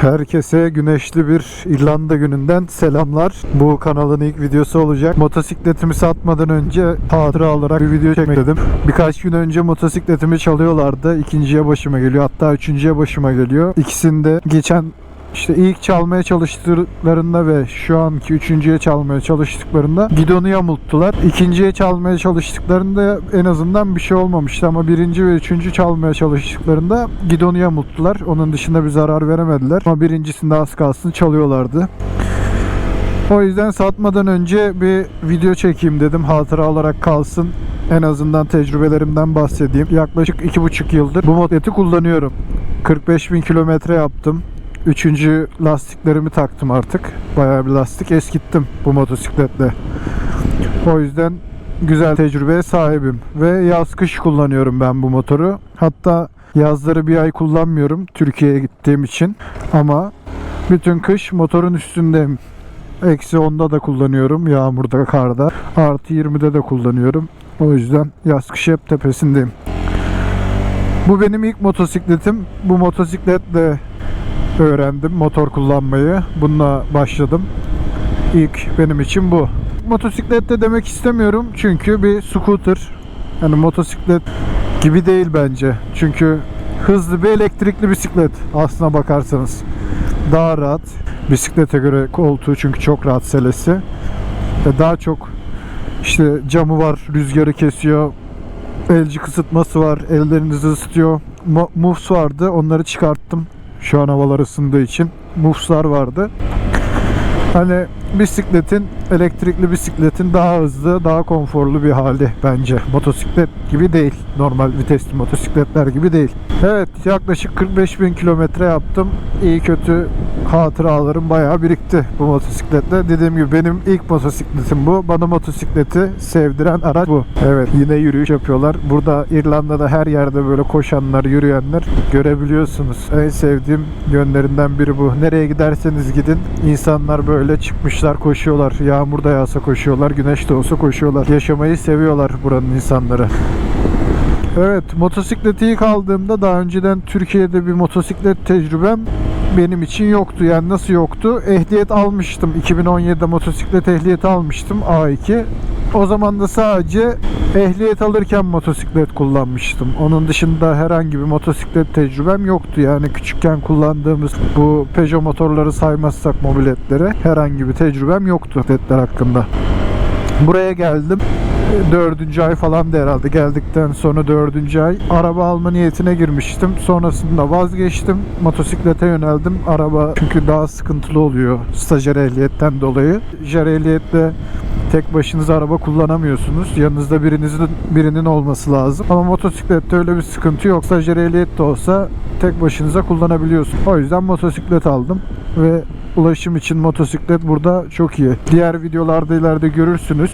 Herkese güneşli bir İrlanda gününden selamlar. Bu kanalın ilk videosu olacak. Motosikletimi satmadan önce hatıra olarak bir video çekmek dedim. Birkaç gün önce motosikletimi çalıyorlardı. İkinciye başıma geliyor. Hatta üçüncüye başıma geliyor. İkisinde geçen işte ilk çalmaya çalıştıklarında ve şu anki üçüncüye çalmaya çalıştıklarında gidonu yamulttular. İkinciye çalmaya çalıştıklarında en azından bir şey olmamıştı ama birinci ve üçüncü çalmaya çalıştıklarında gidonu yamulttular. Onun dışında bir zarar veremediler. Ama birincisinde az kalsın çalıyorlardı. O yüzden satmadan önce bir video çekeyim dedim. Hatıra olarak kalsın. En azından tecrübelerimden bahsedeyim. Yaklaşık iki buçuk yıldır bu motosikleti kullanıyorum. 45 bin kilometre yaptım. Üçüncü lastiklerimi taktım artık. Bayağı bir lastik eskittim bu motosikletle. O yüzden güzel tecrübeye sahibim. Ve yaz kış kullanıyorum ben bu motoru. Hatta yazları bir ay kullanmıyorum Türkiye'ye gittiğim için. Ama bütün kış motorun üstündeyim. Eksi 10'da da kullanıyorum. Yağmurda, karda. Artı 20'de de kullanıyorum. O yüzden yaz kış hep tepesindeyim. Bu benim ilk motosikletim. Bu motosikletle öğrendim motor kullanmayı. Bununla başladım. İlk benim için bu. Motosiklette demek istemiyorum çünkü bir scooter. Yani motosiklet gibi değil bence. Çünkü hızlı bir elektrikli bisiklet aslına bakarsanız. Daha rahat. Bisiklete göre koltuğu çünkü çok rahat selesi. Ve daha çok işte camı var, rüzgarı kesiyor. Elci kısıtması var, ellerinizi ısıtıyor. Mo- Moves vardı, onları çıkarttım. Şu an havalar ısındığı için. Moves'lar vardı. Hani bisikletin, elektrikli bisikletin daha hızlı, daha konforlu bir hali bence. Motosiklet gibi değil. Normal vitesli motosikletler gibi değil. Evet yaklaşık 45 bin kilometre yaptım. İyi kötü hatıralarım bayağı birikti bu motosikletle. Dediğim gibi benim ilk motosikletim bu. Bana motosikleti sevdiren araç bu. Evet yine yürüyüş yapıyorlar. Burada İrlanda'da her yerde böyle koşanlar, yürüyenler görebiliyorsunuz. En sevdiğim yönlerinden biri bu. Nereye giderseniz gidin insanlar böyle çıkmışlar koşuyorlar. Yağmur da yağsa koşuyorlar, güneş de olsa koşuyorlar. Yaşamayı seviyorlar buranın insanları. Evet, motosikleti ilk aldığımda daha önceden Türkiye'de bir motosiklet tecrübem benim için yoktu. Yani nasıl yoktu? Ehliyet almıştım. 2017'de motosiklet ehliyeti almıştım A2. O zaman da sadece ehliyet alırken motosiklet kullanmıştım. Onun dışında herhangi bir motosiklet tecrübem yoktu. Yani küçükken kullandığımız bu Peugeot motorları saymazsak mobiletleri herhangi bir tecrübem yoktu motosikletler hakkında. Buraya geldim. Dördüncü ay falan da herhalde geldikten sonra dördüncü ay araba alma niyetine girmiştim. Sonrasında vazgeçtim. Motosiklete yöneldim. Araba çünkü daha sıkıntılı oluyor stajyer ehliyetten dolayı. Stajyer ehliyetle tek başınıza araba kullanamıyorsunuz. Yanınızda birinizin birinin olması lazım. Ama motosiklette öyle bir sıkıntı yok. Stajyer ehliyet de olsa tek başınıza kullanabiliyorsun. O yüzden motosiklet aldım ve ulaşım için motosiklet burada çok iyi. Diğer videolarda ileride görürsünüz.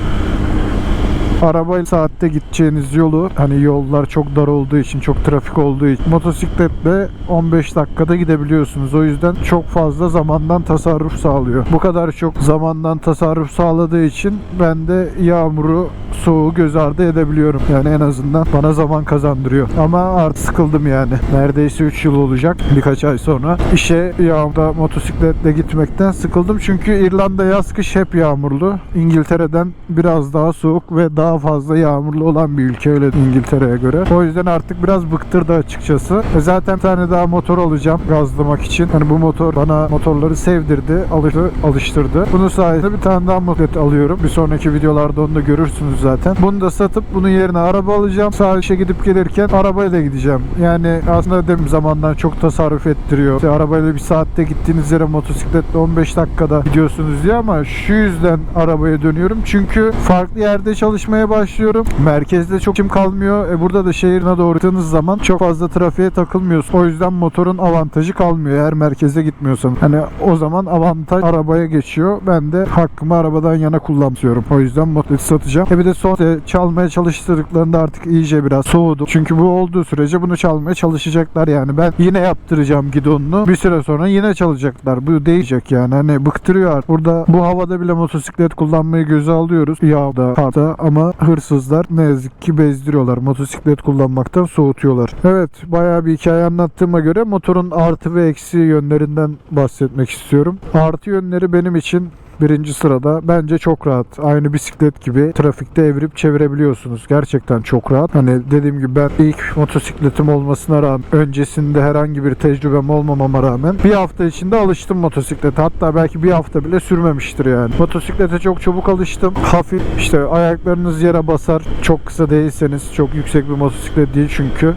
Arabayla saatte gideceğiniz yolu hani yollar çok dar olduğu için çok trafik olduğu için motosikletle 15 dakikada gidebiliyorsunuz. O yüzden çok fazla zamandan tasarruf sağlıyor. Bu kadar çok zamandan tasarruf sağladığı için ben de yağmuru soğuğu göz ardı edebiliyorum. Yani en azından bana zaman kazandırıyor. Ama artık sıkıldım yani. Neredeyse 3 yıl olacak birkaç ay sonra. İşe yağmurda motosikletle gitmekten sıkıldım. Çünkü İrlanda yaz kış hep yağmurlu. İngiltere'den biraz daha soğuk ve daha fazla yağmurlu olan bir ülke öyle İngiltere'ye göre. O yüzden artık biraz bıktırdı açıkçası. E zaten bir tane daha motor alacağım gazlamak için. Hani bu motor bana motorları sevdirdi, alıştı, alıştırdı. Bunun sayesinde bir tane daha motosiklet alıyorum. Bir sonraki videolarda onu da görürsünüz zaten. Bunu da satıp bunun yerine araba alacağım. Sadece gidip gelirken arabayla gideceğim. Yani aslında dedim zamandan çok tasarruf ettiriyor. İşte arabayla bir saatte gittiğiniz yere motosikletle 15 dakikada gidiyorsunuz diye ama şu yüzden arabaya dönüyorum. Çünkü farklı yerde çalışmaya başlıyorum. Merkezde çok kim kalmıyor. E burada da şehrine doğru gittiğiniz zaman çok fazla trafiğe takılmıyorsun. O yüzden motorun avantajı kalmıyor eğer merkeze gitmiyorsan. Hani o zaman avantaj arabaya geçiyor. Ben de hakkımı arabadan yana kullanıyorum. O yüzden motoru satacağım. E bir de son e, çalmaya çalıştırdıklarında artık iyice biraz soğudu. Çünkü bu olduğu sürece bunu çalmaya çalışacaklar yani. Ben yine yaptıracağım gidonunu. Bir süre sonra yine çalacaklar. Bu değecek yani. Hani bıktırıyor artık. Burada bu havada bile motosiklet kullanmayı göze alıyoruz. Yağda, karda ama Hırsızlar ne yazık ki bezdiriyorlar. Motosiklet kullanmaktan soğutuyorlar. Evet bayağı bir hikaye anlattığıma göre motorun artı ve eksi yönlerinden bahsetmek istiyorum. Artı yönleri benim için birinci sırada bence çok rahat. Aynı bisiklet gibi trafikte evirip çevirebiliyorsunuz. Gerçekten çok rahat. Hani dediğim gibi ben ilk motosikletim olmasına rağmen öncesinde herhangi bir tecrübem olmamama rağmen bir hafta içinde alıştım motosiklete. Hatta belki bir hafta bile sürmemiştir yani. Motosiklete çok çabuk alıştım. Hafif işte ayaklarınız yere basar. Çok kısa değilseniz çok yüksek bir motosiklet değil çünkü.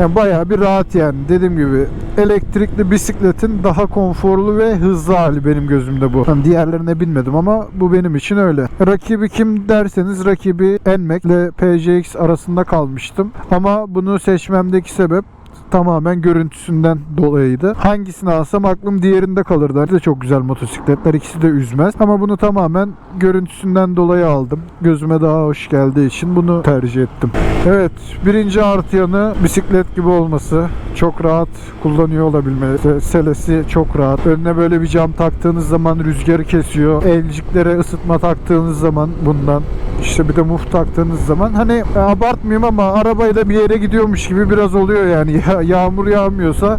Yani bayağı bir rahat yani. Dediğim gibi elektrikli bisikletin daha konforlu ve hızlı hali benim gözümde bu. Hani diğerlerine binmedim ama bu benim için öyle. Rakibi kim derseniz rakibi Nmax ile PCX arasında kalmıştım. Ama bunu seçmemdeki sebep tamamen görüntüsünden dolayıydı. Hangisini alsam aklım diğerinde kalırdı. İkisi de çok güzel motosikletler. ikisi de üzmez. Ama bunu tamamen görüntüsünden dolayı aldım. Gözüme daha hoş geldiği için bunu tercih ettim. Evet. Birinci artı yanı bisiklet gibi olması. Çok rahat kullanıyor olabilmesi. Selesi çok rahat. Önüne böyle bir cam taktığınız zaman rüzgarı kesiyor. Elciklere ısıtma taktığınız zaman bundan işte bir de muf taktığınız zaman hani abartmayayım ama arabayla bir yere gidiyormuş gibi biraz oluyor yani ya, yağmur yağmıyorsa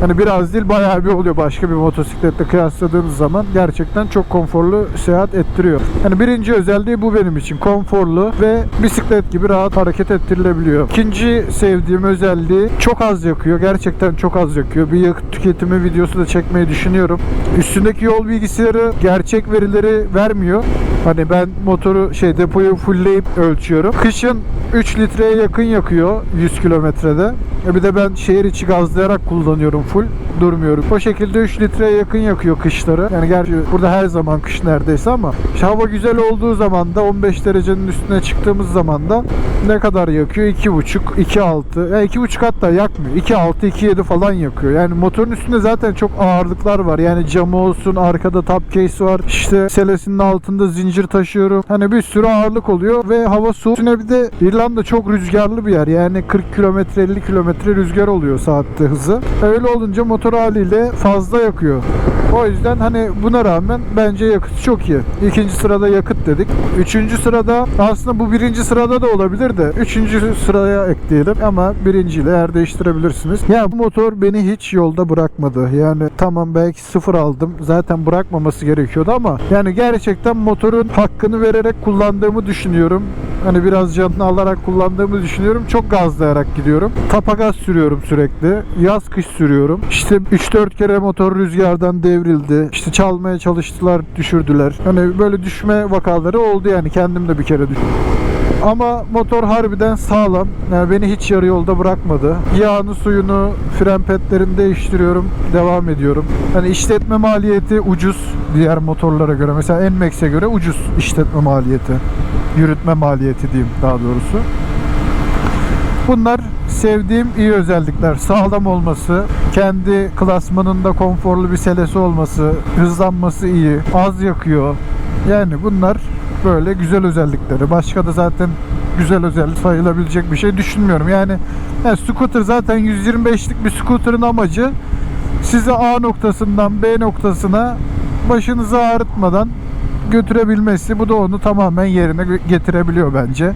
hani biraz değil bayağı bir oluyor başka bir motosikletle kıyasladığınız zaman gerçekten çok konforlu seyahat ettiriyor. Yani birinci özelliği bu benim için konforlu ve bisiklet gibi rahat hareket ettirilebiliyor. İkinci sevdiğim özelliği çok az yakıyor. Gerçekten çok az yakıyor. Bir yakıt tüketimi videosu da çekmeyi düşünüyorum. Üstündeki yol bilgisayarı gerçek verileri vermiyor. Hani ben motoru şey depoyu fullleyip ölçüyorum. Kışın 3 litreye yakın yakıyor 100 kilometrede. E bir de ben şehir içi gazlayarak kullanıyorum full. Durmuyorum. O şekilde 3 litreye yakın yakıyor kışları. Yani gerçi burada her zaman kış neredeyse ama hava güzel olduğu zaman da 15 derecenin üstüne çıktığımız zaman da ne kadar yakıyor? 2.5, 2.6. Yani 2.5 hatta yakmıyor. 2.6, 2.7 falan yakıyor. Yani motorun üstünde zaten çok ağırlıklar var. Yani camı olsun, arkada top case var. İşte selesinin altında zincir taşıyorum. Hani bir sürü ağırlık oluyor ve hava soğuk. Üstüne bir de İrlanda çok rüzgarlı bir yer. Yani 40 kilometre 50 kilometre rüzgar oluyor saatte hızı. Öyle olunca motor haliyle fazla yakıyor. O yüzden hani buna rağmen bence yakıt çok iyi. İkinci sırada yakıt dedik. Üçüncü sırada aslında bu birinci sırada da olabilir de üçüncü sıraya ekleyelim ama birinciyle yer değiştirebilirsiniz. Ya bu motor beni hiç yolda bırakmadı. Yani tamam belki sıfır aldım. Zaten bırakmaması gerekiyordu ama yani gerçekten motorun hakkını vererek kullandığımı düşünüyorum. Hani biraz canını alarak kullandığımı düşünüyorum. Çok gazlayarak gidiyorum. Tapa gaz sürüyorum sürekli. Yaz kış sürüyorum. İşte 3-4 kere motor rüzgardan devrildi. İşte çalmaya çalıştılar, düşürdüler. Hani böyle düşme vakaları oldu yani. Kendim de bir kere düştüm. Ama motor harbiden sağlam. Yani beni hiç yarı yolda bırakmadı. Yağını, suyunu, fren petlerini değiştiriyorum. Devam ediyorum. Hani işletme maliyeti ucuz diğer motorlara göre. Mesela Nmax'e göre ucuz işletme maliyeti. Yürütme maliyeti diyeyim daha doğrusu. Bunlar sevdiğim iyi özellikler. Sağlam olması, kendi klasmanında konforlu bir selesi olması, hızlanması iyi, az yakıyor. Yani bunlar böyle güzel özellikleri. Başka da zaten güzel özellik sayılabilecek bir şey düşünmüyorum. Yani, yani scooter zaten 125'lik bir scooter'ın amacı sizi A noktasından B noktasına başınızı ağrıtmadan götürebilmesi. Bu da onu tamamen yerine getirebiliyor bence.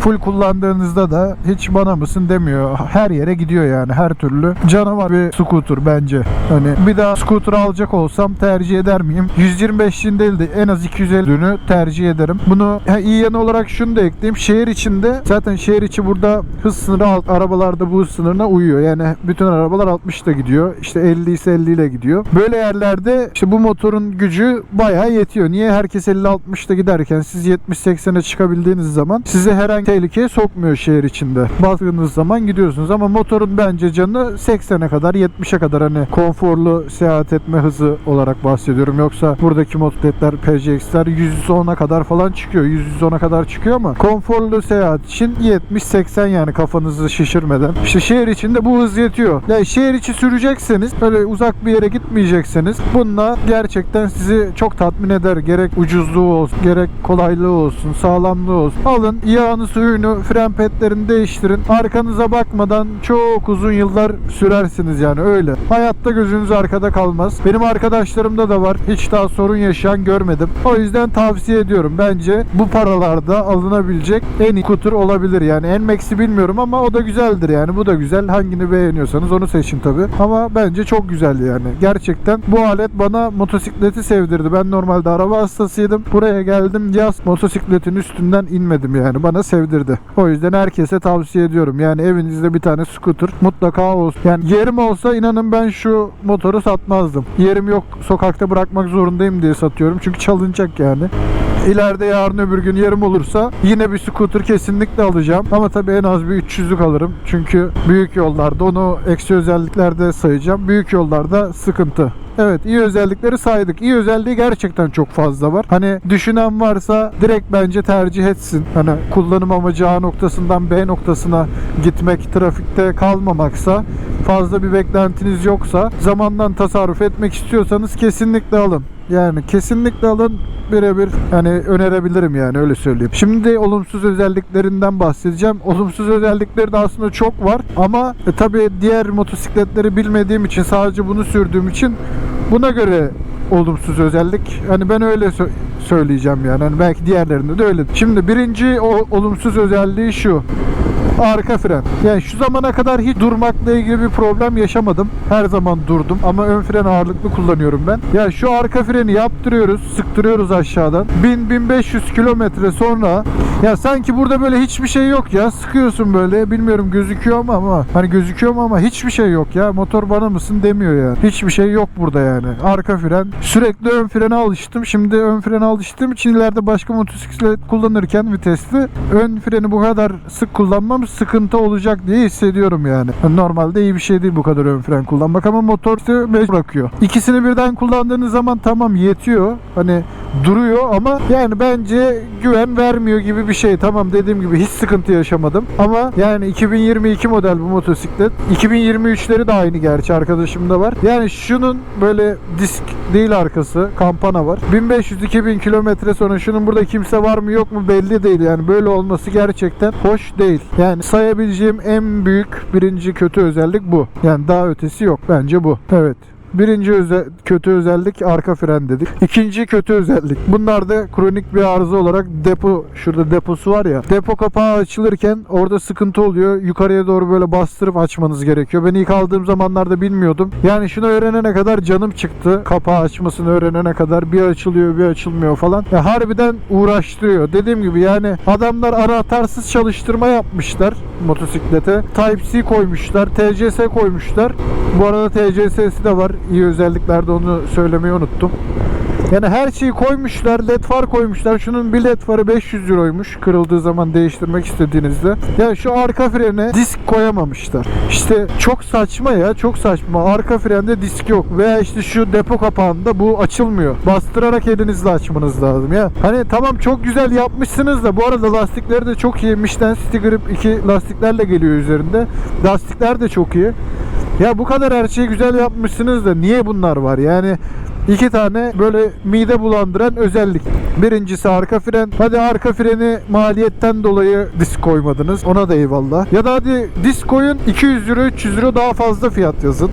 Full kullandığınızda da hiç bana mısın demiyor. Her yere gidiyor yani her türlü. Canavar bir scooter bence. Hani bir daha scooter alacak olsam tercih eder miyim? 125'in değil de en az 250'ünü tercih ederim. Bunu ha, iyi yanı olarak şunu da ekleyeyim. Şehir içinde zaten şehir içi burada hız sınırı alt arabalarda bu hız sınırına uyuyor. Yani bütün arabalar 60'da gidiyor. İşte 50 ise 50 ile gidiyor. Böyle yerlerde işte bu motorun gücü bayağı yetiyor. Niye herkes 50-60'da giderken siz 70-80'e çıkabildiğiniz zaman size herhangi tehlikeye sokmuyor şehir içinde. Bastığınız zaman gidiyorsunuz ama motorun bence canı 80'e kadar 70'e kadar hani konforlu seyahat etme hızı olarak bahsediyorum. Yoksa buradaki motosikletler PCX'ler 110'a kadar falan çıkıyor. 110'a kadar çıkıyor ama konforlu seyahat için 70-80 yani kafanızı şişirmeden. İşte şehir içinde bu hız yetiyor. Yani şehir içi sürecekseniz böyle uzak bir yere gitmeyecekseniz bununla gerçekten sizi çok tatmin eder. Gerek ucuzluğu olsun, gerek kolaylığı olsun, sağlamlığı olsun. Alın yağını suyunu, fren petlerini değiştirin. Arkanıza bakmadan çok uzun yıllar sürersiniz yani öyle. Hayatta gözünüz arkada kalmaz. Benim arkadaşlarımda da var. Hiç daha sorun yaşayan görmedim. O yüzden tavsiye ediyorum. Bence bu paralarda alınabilecek en iyi skuter olabilir. Yani NMAX'i bilmiyorum ama o da güzeldir yani. Bu da güzel. Hangini beğeniyorsanız onu seçin tabi. Ama bence çok güzel yani. Gerçekten bu alet bana motosikleti sevdirdi. Ben normalde araba hastasıydım. Buraya geldim yaz motosikletin üstünden inmedim yani. Bana sevdirdi. O yüzden herkese tavsiye ediyorum. Yani evinizde bir tane scooter mutlaka olsun. Yani yerim olsa inanın ben şu motoru satmazdım. Yerim yok sokakta bırakmak zorundayım diye satıyorum. Çünkü çalınacak yani. İleride yarın öbür gün yerim olursa yine bir scooter kesinlikle alacağım. Ama tabii en az bir 300'lük alırım. Çünkü büyük yollarda onu eksi özelliklerde sayacağım. Büyük yollarda sıkıntı. Evet iyi özellikleri saydık. İyi özelliği gerçekten çok fazla var. Hani düşünen varsa direkt bence tercih etsin. Hani kullanım amacı A noktasından B noktasına gitmek, trafikte kalmamaksa, fazla bir beklentiniz yoksa, zamandan tasarruf etmek istiyorsanız kesinlikle alın. Yani kesinlikle alın birebir hani önerebilirim yani öyle söyleyeyim. Şimdi olumsuz özelliklerinden bahsedeceğim. Olumsuz özellikleri de aslında çok var ama e, tabii diğer motosikletleri bilmediğim için sadece bunu sürdüğüm için buna göre olumsuz özellik. Hani ben öyle sö- söyleyeceğim yani. Hani belki diğerlerinde de öyle. Şimdi birinci o olumsuz özelliği şu arka fren. Yani şu zamana kadar hiç durmakla ilgili bir problem yaşamadım. Her zaman durdum ama ön fren ağırlıklı kullanıyorum ben. Ya şu arka freni yaptırıyoruz, sıktırıyoruz aşağıdan. 1000-1500 kilometre sonra ya sanki burada böyle hiçbir şey yok ya. Sıkıyorsun böyle. Bilmiyorum gözüküyor mu ama hani gözüküyor mu ama hiçbir şey yok ya. Motor bana mısın demiyor ya. Hiçbir şey yok burada yani. Arka fren. Sürekli ön frene alıştım. Şimdi ön frene alıştığım için ileride başka motosiklet kullanırken vitesli ön freni bu kadar sık kullanmam sıkıntı olacak diye hissediyorum yani. Normalde iyi bir şey değil bu kadar ön fren kullanmak ama motor mecbur bırakıyor. İkisini birden kullandığınız zaman tamam yetiyor. Hani duruyor ama yani bence güven vermiyor gibi bir şey. Tamam dediğim gibi hiç sıkıntı yaşamadım. Ama yani 2022 model bu motosiklet. 2023'leri de aynı gerçi arkadaşımda var. Yani şunun böyle disk değil arkası. Kampana var. 1500-2000 kilometre sonra şunun burada kimse var mı yok mu belli değil. Yani böyle olması gerçekten hoş değil. Yani sayabileceğim en büyük birinci kötü özellik bu. Yani daha ötesi yok. Bence bu. Evet. Birinci öze- kötü özellik arka fren dedik. İkinci kötü özellik. Bunlar da kronik bir arıza olarak depo şurada deposu var ya. Depo kapağı açılırken orada sıkıntı oluyor. Yukarıya doğru böyle bastırıp açmanız gerekiyor. Ben ilk aldığım zamanlarda bilmiyordum. Yani şunu öğrenene kadar canım çıktı. Kapağı açmasını öğrenene kadar bir açılıyor bir açılmıyor falan. Ya harbiden uğraştırıyor. Dediğim gibi yani adamlar anahtarsız çalıştırma yapmışlar motosiklete. Type-C koymuşlar. TCS koymuşlar. Bu arada TCS'si de var. İyi özelliklerde onu söylemeyi unuttum. Yani her şeyi koymuşlar. led far koymuşlar. Şunun bir led farı 500 euroymuş. Kırıldığı zaman değiştirmek istediğinizde. Ya şu arka frene disk koyamamışlar. İşte çok saçma ya. Çok saçma. Arka frende disk yok. Veya işte şu depo kapağında bu açılmıyor. Bastırarak elinizle açmanız lazım ya. Hani tamam çok güzel yapmışsınız da bu arada lastikleri de çok iyi. Michelin City Grip 2 lastiklerle geliyor üzerinde. Lastikler de çok iyi. Ya bu kadar her şeyi güzel yapmışsınız da niye bunlar var? Yani iki tane böyle mide bulandıran özellik. Birincisi arka fren. Hadi arka freni maliyetten dolayı disk koymadınız. Ona da eyvallah. Ya da hadi disk koyun 200 euro 300 euro daha fazla fiyat yazın.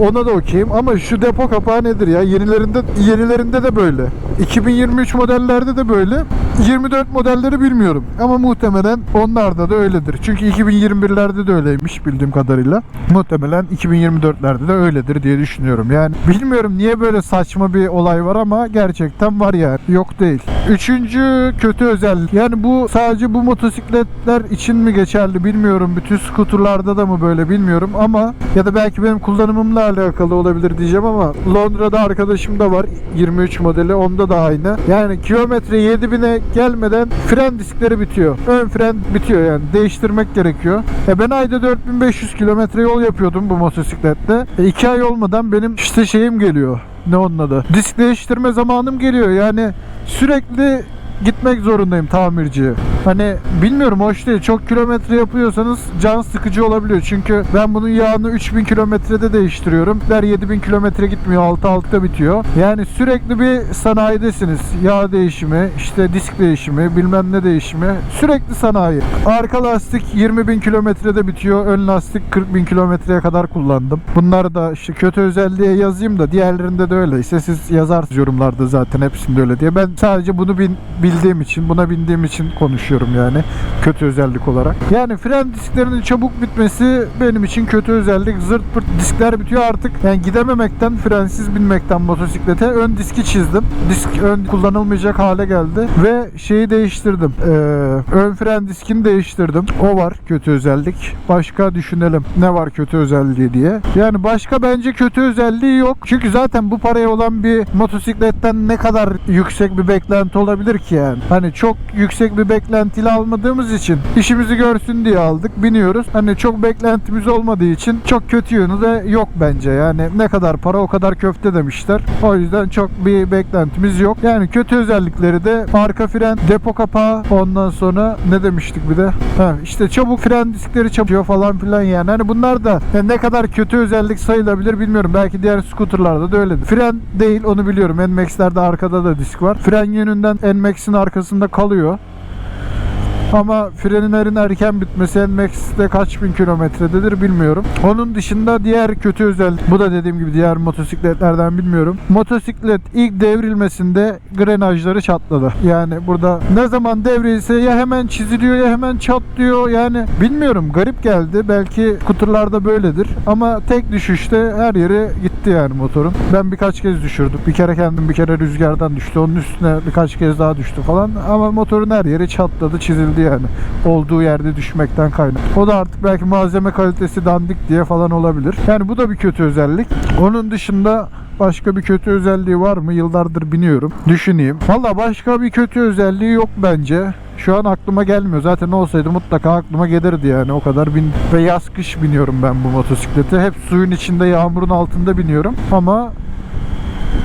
Ona da okeyim ama şu depo kapağı nedir ya? Yenilerinde yenilerinde de böyle. 2023 modellerde de böyle. 24 modelleri bilmiyorum ama muhtemelen onlarda da öyledir. Çünkü 2021'lerde de öyleymiş bildiğim kadarıyla. Muhtemelen 2024'lerde de öyledir diye düşünüyorum. Yani bilmiyorum niye böyle saçma bir olay var ama gerçekten var yani. Yok değil. Üçüncü kötü özellik. Yani bu sadece bu motosikletler için mi geçerli bilmiyorum. Bütün skuterlarda da mı böyle bilmiyorum ama ya da belki benim kullanımımla alakalı olabilir diyeceğim ama Londra'da arkadaşım da var 23 modeli onda da aynı. Yani kilometre 7000'e gelmeden fren diskleri bitiyor. Ön fren bitiyor yani değiştirmek gerekiyor. E ben ayda 4500 kilometre yol yapıyordum bu motosikletle. E 2 ay olmadan benim işte şeyim geliyor. Ne onun adı? Disk değiştirme zamanım geliyor. Yani sürekli gitmek zorundayım tamirciye. Hani bilmiyorum hoş değil. Çok kilometre yapıyorsanız can sıkıcı olabiliyor. Çünkü ben bunun yağını 3000 kilometrede değiştiriyorum. Der 7000 kilometre gitmiyor. 6 altta bitiyor. Yani sürekli bir sanayidesiniz. Yağ değişimi, işte disk değişimi, bilmem ne değişimi. Sürekli sanayi. Arka lastik 20 bin kilometrede bitiyor. Ön lastik 40 bin kilometreye kadar kullandım. Bunlar da işte kötü özelliğe yazayım da diğerlerinde de öyleyse siz yazarsınız yorumlarda zaten hepsinde öyle diye. Ben sadece bunu bin- bildiğim için, buna bindiğim için konuşuyorum yani kötü özellik olarak. Yani fren disklerinin çabuk bitmesi benim için kötü özellik. Zırt pırt diskler bitiyor artık. Yani gidememekten, frensiz binmekten motosiklete ön diski çizdim. Disk ön kullanılmayacak hale geldi ve şeyi değiştirdim. Ee, ön fren diskini değiştirdim. O var kötü özellik. Başka düşünelim ne var kötü özelliği diye. Yani başka bence kötü özelliği yok. Çünkü zaten bu paraya olan bir motosikletten ne kadar yüksek bir beklenti olabilir ki yani. Hani çok yüksek bir beklentiyle almadığımız için işimizi görsün diye aldık. Biniyoruz. Hani çok beklentimiz olmadığı için çok kötü yönü de yok bence. Yani ne kadar para o kadar köfte demişler. O yüzden çok bir beklentimiz yok. Yani kötü özellikleri de arka fren, depo kapağı ondan sonra ne demiştik bir de? Ha, işte çabuk fren diskleri çabuk falan filan yani. Hani bunlar da yani ne kadar kötü özellik sayılabilir bilmiyorum. Belki diğer scooterlarda da öyledir. Fren değil onu biliyorum. NMAX'lerde arkada da disk var. Fren yönünden NMAX'in arkasında kalıyor. Ama frenlerin erken bitmesi NMAX'te kaç bin kilometrededir bilmiyorum. Onun dışında diğer kötü özellik, bu da dediğim gibi diğer motosikletlerden bilmiyorum. Motosiklet ilk devrilmesinde grenajları çatladı. Yani burada ne zaman devrilse ya hemen çiziliyor ya hemen çatlıyor. Yani bilmiyorum garip geldi. Belki kuturlarda böyledir. Ama tek düşüşte her yere gitti yani motorun. Ben birkaç kez düşürdüm. Bir kere kendim bir kere rüzgardan düştü. Onun üstüne birkaç kez daha düştü falan. Ama motorun her yeri çatladı, çizildi yani. Olduğu yerde düşmekten kaynak. O da artık belki malzeme kalitesi dandik diye falan olabilir. Yani bu da bir kötü özellik. Onun dışında Başka bir kötü özelliği var mı? Yıllardır biniyorum. Düşüneyim. Valla başka bir kötü özelliği yok bence. Şu an aklıma gelmiyor. Zaten olsaydı mutlaka aklıma gelirdi yani. O kadar bin ve yaz kış biniyorum ben bu motosiklete. Hep suyun içinde, yağmurun altında biniyorum. Ama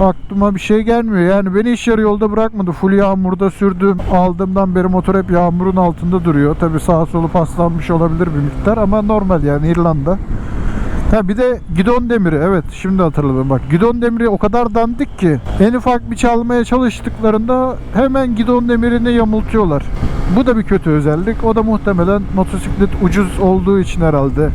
aklıma bir şey gelmiyor. Yani beni hiç yarı yolda bırakmadı. Full yağmurda sürdüm. Aldığımdan beri motor hep yağmurun altında duruyor. Tabi sağa solu paslanmış olabilir bir miktar ama normal yani İrlanda. Ha bir de gidon demiri evet şimdi hatırladım bak gidon demiri o kadar dandik ki en ufak bir çalmaya çalıştıklarında hemen gidon demirini yamultuyorlar. Bu da bir kötü özellik. O da muhtemelen motosiklet ucuz olduğu için herhalde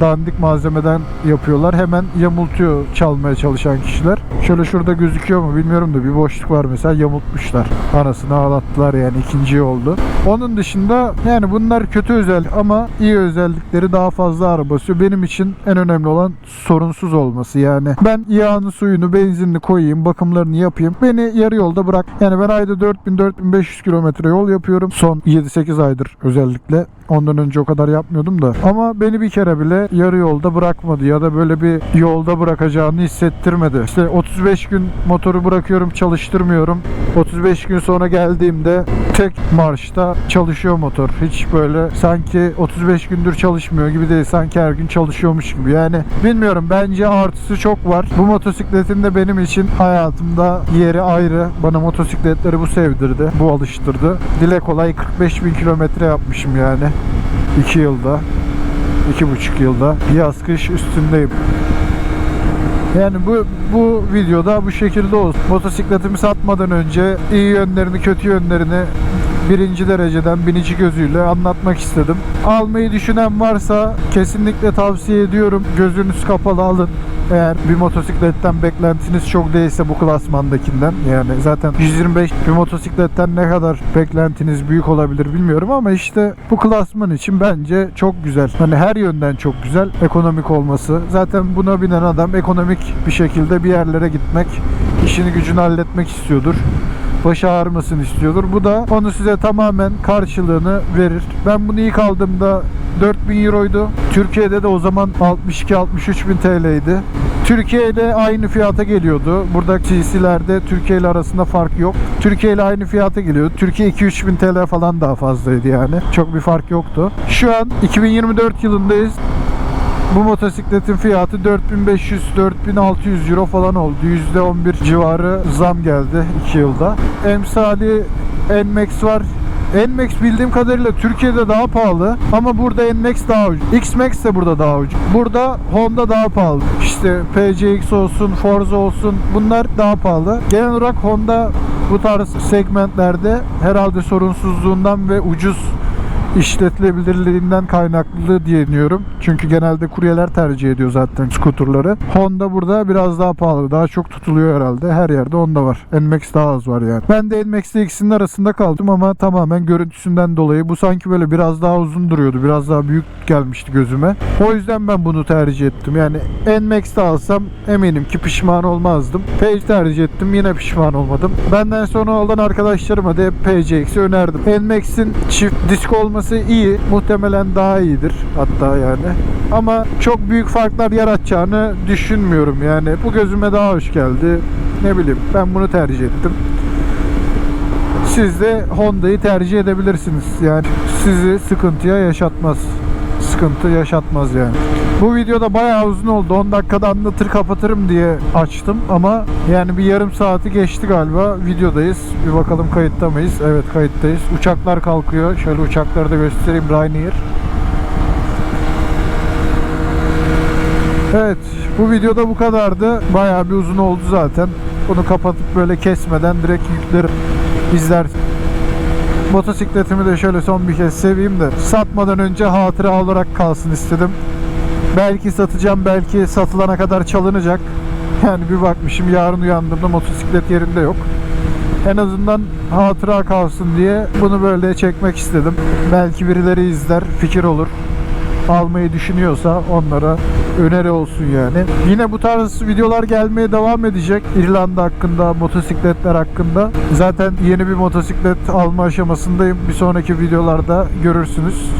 dandik malzemeden yapıyorlar. Hemen yamultuyor çalmaya çalışan kişiler. Şöyle şurada gözüküyor mu bilmiyorum da bir boşluk var mesela yamultmuşlar. Anasını ağlattılar yani ikinci oldu. Onun dışında yani bunlar kötü özellik ama iyi özellikleri daha fazla araba basıyor. Benim için en önemli olan sorunsuz olması yani. Ben yağını, suyunu, benzinini koyayım, bakımlarını yapayım. Beni yarı yolda bırak. Yani ben ayda 4000-4500 kilometre yol yapıyorum. Son 7-8 aydır özellikle. Ondan önce o kadar yapmıyordum da. Ama beni bir kere bile yarı yolda bırakmadı ya da böyle bir yolda bırakacağını hissettirmedi. İşte 35 gün motoru bırakıyorum, çalıştırmıyorum. 35 gün sonra geldiğimde tek marşta çalışıyor motor. Hiç böyle sanki 35 gündür çalışmıyor gibi değil. Sanki her gün çalışıyormuş gibi. Yani bilmiyorum bence artısı çok var. Bu motosikletin de benim için hayatımda yeri ayrı. Bana motosikletleri bu sevdirdi. Bu alıştırdı. Dile kolay 45 bin kilometre yapmışım yani. 2 yılda. iki buçuk yılda. Yaz kış üstündeyim. Yani bu bu videoda bu şekilde olsun. Motosikletimi satmadan önce iyi yönlerini, kötü yönlerini birinci dereceden binici gözüyle anlatmak istedim. Almayı düşünen varsa kesinlikle tavsiye ediyorum. Gözünüz kapalı alın. Eğer bir motosikletten beklentiniz çok değilse bu klasmandakinden yani zaten 125 bir motosikletten ne kadar beklentiniz büyük olabilir bilmiyorum ama işte bu klasman için bence çok güzel. Hani her yönden çok güzel ekonomik olması. Zaten buna binen adam ekonomik bir şekilde bir yerlere gitmek, işini gücünü halletmek istiyordur başı ağrımasını istiyordur. Bu da onu size tamamen karşılığını verir. Ben bunu ilk aldığımda 4000 euroydu. Türkiye'de de o zaman 62-63 bin TL'ydi. Türkiye ile aynı fiyata geliyordu. Burada CC'lerde Türkiye ile arasında fark yok. Türkiye ile aynı fiyata geliyordu. Türkiye 2-3 bin TL falan daha fazlaydı yani. Çok bir fark yoktu. Şu an 2024 yılındayız. Bu motosikletin fiyatı 4500-4600 euro falan oldu. %11 civarı zam geldi 2 yılda. Emsali NMAX var. NMAX bildiğim kadarıyla Türkiye'de daha pahalı ama burada NMAX daha ucuz. XMAX de burada daha ucuz. Burada Honda daha pahalı. İşte PCX olsun, Forza olsun bunlar daha pahalı. Genel olarak Honda bu tarz segmentlerde herhalde sorunsuzluğundan ve ucuz işletilebilirliğinden kaynaklı diye düşünüyorum. Çünkü genelde kuryeler tercih ediyor zaten skuterları. Honda burada biraz daha pahalı. Daha çok tutuluyor herhalde. Her yerde Honda var. NMAX daha az var yani. Ben de NMAX ile ikisinin arasında kaldım ama tamamen görüntüsünden dolayı bu sanki böyle biraz daha uzun duruyordu. Biraz daha büyük gelmişti gözüme. O yüzden ben bunu tercih ettim. Yani NMAX'te alsam eminim ki pişman olmazdım. Page tercih ettim. Yine pişman olmadım. Benden sonra olan arkadaşlarıma da hep PCX'i önerdim. NMAX'in çift disk olması iyi. Muhtemelen daha iyidir hatta yani. Ama çok büyük farklar yaratacağını düşünmüyorum yani. Bu gözüme daha hoş geldi. Ne bileyim ben bunu tercih ettim. Siz de Honda'yı tercih edebilirsiniz. Yani sizi sıkıntıya yaşatmaz. Sıkıntı yaşatmaz yani. Bu videoda bayağı uzun oldu. 10 dakikada anlatır kapatırım diye açtım ama yani bir yarım saati geçti galiba. Videodayız. Bir bakalım kayıtta mıyız? Evet kayıttayız. Uçaklar kalkıyor. Şöyle uçakları da göstereyim. Ryanair. Evet, bu videoda bu kadardı. Bayağı bir uzun oldu zaten. Bunu kapatıp böyle kesmeden direkt yüklerim. İzler. Motosikletimi de şöyle son bir kez seveyim de satmadan önce hatıra olarak kalsın istedim. Belki satacağım, belki satılana kadar çalınacak. Yani bir bakmışım yarın uyandığımda motosiklet yerinde yok. En azından hatıra kalsın diye bunu böyle çekmek istedim. Belki birileri izler, fikir olur almayı düşünüyorsa onlara öneri olsun yani. Yine bu tarz videolar gelmeye devam edecek. İrlanda hakkında, motosikletler hakkında. Zaten yeni bir motosiklet alma aşamasındayım. Bir sonraki videolarda görürsünüz.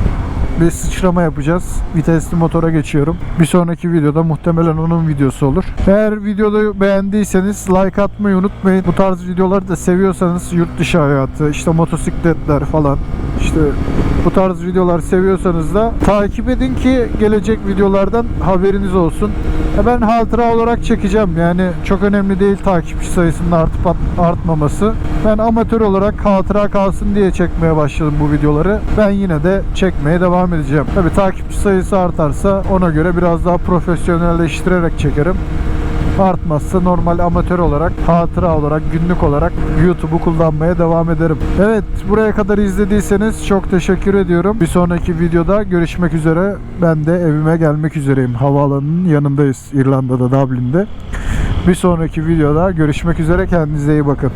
Bir sıçrama yapacağız. Vitesli motora geçiyorum. Bir sonraki videoda muhtemelen onun videosu olur. Eğer videoda beğendiyseniz like atmayı unutmayın. Bu tarz videoları da seviyorsanız yurt dışı hayatı, işte motosikletler falan, işte bu tarz videolar seviyorsanız da takip edin ki gelecek videolardan haberiniz olsun. Ya Ben hatıra olarak çekeceğim yani çok önemli değil takipçi sayısının artıp artmaması. Ben amatör olarak hatıra kalsın diye çekmeye başladım bu videoları. Ben yine de çekmeye devam edeceğim. Tabi takipçi sayısı artarsa ona göre biraz daha profesyonelleştirerek çekerim artmazsa normal amatör olarak, hatıra olarak, günlük olarak YouTube'u kullanmaya devam ederim. Evet, buraya kadar izlediyseniz çok teşekkür ediyorum. Bir sonraki videoda görüşmek üzere. Ben de evime gelmek üzereyim. Havaalanının yanındayız İrlanda'da, Dublin'de. Bir sonraki videoda görüşmek üzere. Kendinize iyi bakın.